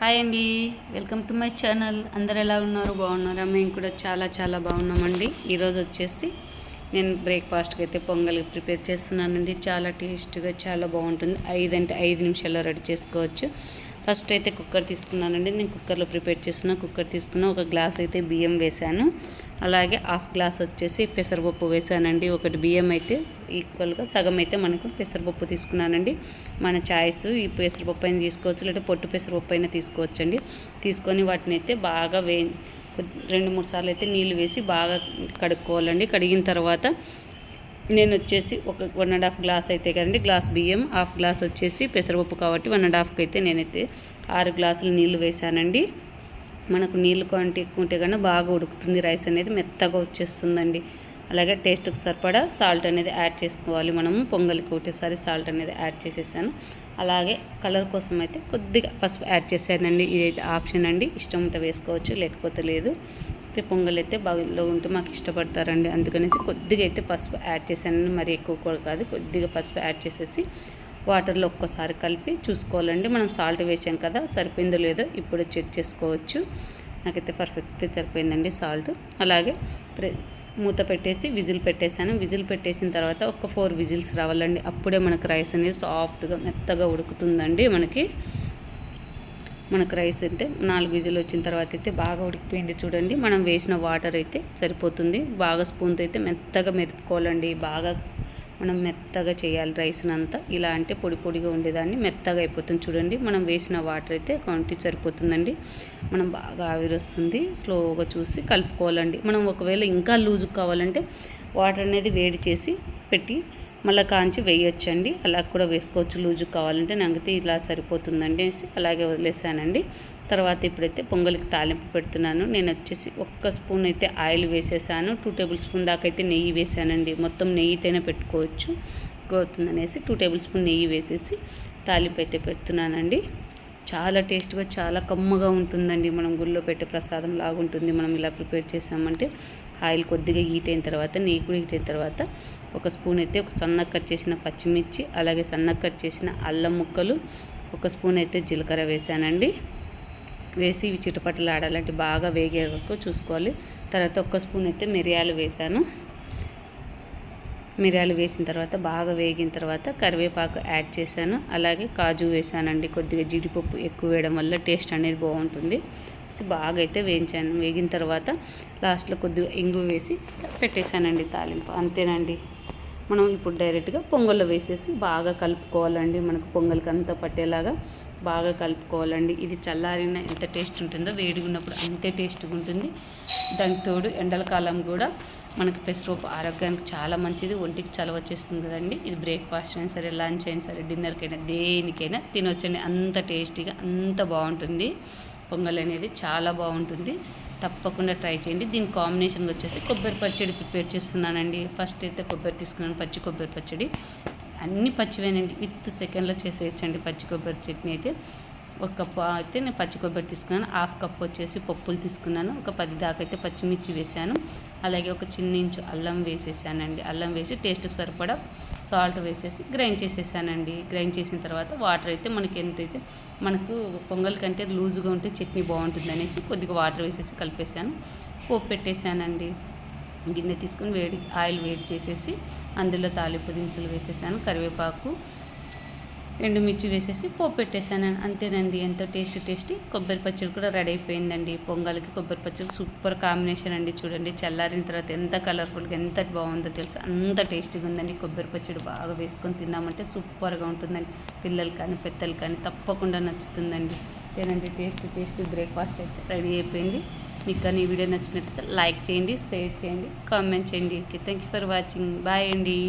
Hi అండి. Welcome to my channel. అందరు ఎలా ఉన్నారు? బాగున్నారా? మేము కూడా చాలా చాలా బాగున్నామండి. ఈరోజు వచ్చేసి నేను బ్రేక్ఫాస్ట్కి అయితే పొంగల్ ప్రిపేర్ చేస్తున్నానండి. చాలా టేస్ట్గా చాలా బాగుంటుంది. ఐదు అంటే ఐదు నిమిషాల్లో రెడీ చేసుకోవచ్చు. ఫస్ట్ అయితే కుక్కర్ తీసుకున్నానండి. నేను కుక్కర్లో ప్రిపేర్ చేసిన కుక్కర్ తీసుకున్న. ఒక గ్లాస్ అయితే బియ్యం వేశాను. అలాగే హాఫ్ గ్లాస్ వచ్చేసి పెసరపప్పు వేసానండి ఒకటి బియ్యం అయితే ఈక్వల్గా సగం అయితే మనకు పెసరపప్పు తీసుకున్నానండి. మన చాయిస్ ఈ పెసరపప్పు అయినా తీసుకోవచ్చు లేదా పొట్టు పెసరపప్పు అయినా తీసుకోవచ్చండి. తీసుకొని వాటిని అయితే బాగా వే రెండు మూడు సార్లు అయితే నీళ్ళు వేసి బాగా కడుక్కోవాలండి. కడిగిన తర్వాత నేను వచ్చేసి ఒక వన్ అండ్ హాఫ్ గ్లాస్ అయితే కదండి గ్లాస్ బియ్యం హాఫ్ గ్లాస్ వచ్చేసి పెసరపప్పు కాబట్టి వన్ అండ్ హాఫ్కి అయితే నేనైతే ఆరు గ్లాసులు నీళ్ళు వేసానండి. మనకు నీళ్ళు క్వాంటిటీ ఎక్కువ ఉంటే కన్నా బాగా ఉడుకుతుంది రైస్ అనేది మెత్తగా వచ్చేస్తుందండి. అలాగే టేస్ట్కి సరిపడా సాల్ట్ అనేది యాడ్ చేసుకోవాలి మనము. పొంగల్కి ఒకటేసారి సాల్ట్ అనేది యాడ్ చేసేసాను. అలాగే కలర్ కోసం అయితే కొద్దిగా పసుపు యాడ్ చేశానండి. ఇది ఆప్షన్ అండి. ఇష్టం ఉంటే వేసుకోవచ్చు లేకపోతే లేదు. అయితే పొంగల్ అయితే బాగా ఉంటే మాకు ఇష్టపడతారండి. అందుకనేసి కొద్దిగా అయితే పసుపు యాడ్ చేశాను మరి ఎక్కువ కూడా కాదు. కొద్దిగా పసుపు యాడ్ చేసేసి వాటర్లో ఒక్కసారి కలిపి చూసుకోవాలండి. మనం సాల్ట్ వేసాం కదా సరిపోయిందో లేదో ఇప్పుడు చెక్ చేసుకోవచ్చు. నాకైతే పర్ఫెక్ట్గా సరిపోయిందండి సాల్ట్. అలాగే మూత పెట్టేసి విజిల్ పెట్టేశాను. విజిల్ పెట్టేసిన తర్వాత ఒక ఫోర్ విజిల్స్ రావాలండి. అప్పుడే మనకు రైస్ అనేది సాఫ్ట్గా మెత్తగా ఉడుకుతుందండి మనకి. మనకు రైస్ అయితే నాలుగు విజులు వచ్చిన తర్వాత అయితే బాగా ఉడికిపోయింది చూడండి. మనం వేసిన వాటర్ అయితే సరిపోతుంది. బాగా స్పూన్తో అయితే మెత్తగా మెదుపుకోవాలండి. బాగా మనం మెత్తగా చేయాలి రైస్ని అంతా ఇలా అంటే పొడి పొడిగా ఉండేదాన్ని మెత్తగా అయిపోతుంది చూడండి. మనం వేసిన వాటర్ అయితే క్వాంటిటీ సరిపోతుందండి. మనం బాగా ఆవిరి వస్తుంది స్లోగా చూసి కలుపుకోవాలండి. మనం ఒకవేళ ఇంకా లూజు కావాలంటే వాటర్ అనేది వేడి చేసి పెట్టి మళ్ళీ కాంచి వేయొచ్చండి. అలా కూడా వేసుకోవచ్చు. లూజు కావాలంటే నాకైతే ఇలా సరిపోతుందండి అనేసి అలాగే వదిలేసానండి. తర్వాత ఇప్పుడైతే పొంగలికి తాలింపు పెడుతున్నాను. నేను వచ్చేసి ఒక్క స్పూన్ అయితే ఆయిల్ వేసేసాను. టూ టేబుల్ స్పూన్ దాకా అయితే నెయ్యి వేసానండి. మొత్తం నెయ్యితేనే పెట్టుకోవచ్చు. అవుతుందనేసి టూ టేబుల్ స్పూన్ నెయ్యి వేసేసి తాలింపు అయితే పెడుతున్నానండి. చాలా టేస్ట్గా చాలా కమ్మగా ఉంటుందండి. మనం గుళ్ళో పెట్టే ప్రసాదం లాగా ఉంటుంది మనం ఇలా ప్రిపేర్ చేసామంటే ఆయిల్ కొద్దిగా హీట్ అయిన తర్వాత నెయ్యి కూడా హీట్ అయిన తర్వాత ఒక స్పూన్ అయితే ఒక సన్నగా కట్ చేసిన పచ్చిమిర్చి అలాగే సన్నగా కట్ చేసిన అల్లం ముక్కలు ఒక స్పూన్ అయితే జీలకర్ర వేసానండి. వేసి ఇవి చిటపట్టలు ఆడాలంటే బాగా వేగే వరకు చూసుకోవాలి. తర్వాత ఒక్క స్పూన్ అయితే మిరియాలు వేసాను. మిరియాలు వేసిన తర్వాత బాగా వేగిన తర్వాత కరివేపాకు యాడ్ చేశాను. అలాగే కాజు వేసానండి. కొద్దిగా జీడిపప్పు ఎక్కువ వేయడం వల్ల టేస్ట్ అనేది బాగుంటుంది. బాగా అయితే వేయించాను. వేగిన తర్వాత లాస్ట్లో కొద్దిగా ఇంగు వేసి పెట్టేశానండి తాలింపు. అంతేనండి. మనం ఇప్పుడు డైరెక్ట్గా పొంగల్లో వేసేసి బాగా కలుపుకోవాలండి. మనకు పొంగల్కి అంతా పట్టేలాగా బాగా కలుపుకోవాలండి. ఇది చల్లారిన ఎంత టేస్ట్ ఉంటుందో వేడిగా ఉన్నప్పుడు అంతే టేస్ట్గా ఉంటుంది. దానికి తోడు ఎండల కాలం కూడా మనకు పెసరపప్పు ఆరోగ్యానికి చాలా మంచిది. ఒంటికి చలవ వచ్చేస్తుంది కదండి ఇది బ్రేక్ఫాస్ట్ అయినా సరే లంచ్ అయినా సరే డిన్నర్కైనా దేనికైనా తినొచ్చండి. అంత టేస్టీగా అంత బాగుంటుంది. పొంగల్ అనేది చాలా బాగుంటుంది. తప్పకుండా ట్రై చేయండి. దీని కాంబినేషన్గా వచ్చేసి కొబ్బరి పచ్చడి ప్రిపేర్ చేస్తున్నానండి. ఫస్ట్ అయితే కొబ్బరి తీసుకున్నాను పచ్చి కొబ్బరి పచ్చడి. అన్ని పచ్చివేనండి. విత్ సెకండ్లో చేసేయచ్చండి పచ్చి కొబ్బరి చట్నీ అయితే. ఒక కప్పు అయితే నేను పచ్చి కొబ్బరి తీసుకున్నాను. హాఫ్ కప్ వచ్చేసి పప్పులు తీసుకున్నాను. ఒక పది దాకా అయితే పచ్చిమిర్చి వేసాను అలాగే ఒక చిన్న ఇంచు అల్లం వేసేసానండి. అల్లం వేసి టేస్ట్కి సరిపడా సాల్ట్ వేసేసి గ్రైండ్ చేసేసానండి. గ్రైండ్ చేసిన తర్వాత వాటర్ అయితే మనకి ఎంత అయితే మనకు పొంగల్ కంటే లూజుగా ఉంటే చట్నీ బాగుంటుంది అనేసి కొద్దిగా వాటర్ వేసేసి కలిపేసాను పోపు పెట్టేశానండి. గిన్నె తీసుకుని వేడి ఆయిల్ వేడి చేసేసి అందులో తాలింపు దినుసులు వేసేసాను. కరివేపాకు ఎండుమిర్చి వేసేసి పోపు పెట్టేశాను. అంతేనండి. ఎంతో టేస్టీ టేస్టీ. కొబ్బరి పచ్చడి కూడా రెడీ అయిపోయిందండి. పొంగల్కి కొబ్బరి పచ్చడి సూపర్ కాంబినేషన్ అండి చూడండి. చల్లారిన తర్వాత ఎంత కలర్ఫుల్గా ఎంత బాగుందో తెలుసు? అంత టేస్టీగా ఉందండి. కొబ్బరి పచ్చడి బాగా వేసుకొని తిన్నామంటే సూపర్గా ఉంటుందండి. పిల్లలు కానీ పెద్దలు కానీ తప్పకుండా నచ్చుతుందండి. తినండి టేస్ట్ టేస్ట్ బ్రేక్ఫాస్ట్ అయితే రెడీ అయిపోయింది. మీకు కానీ ఈ వీడియో నచ్చినట్లయితే లైక్ చేయండి షేర్ చేయండి కామెంట్ చేయండి. Okay thank you for watching. Bye అండి.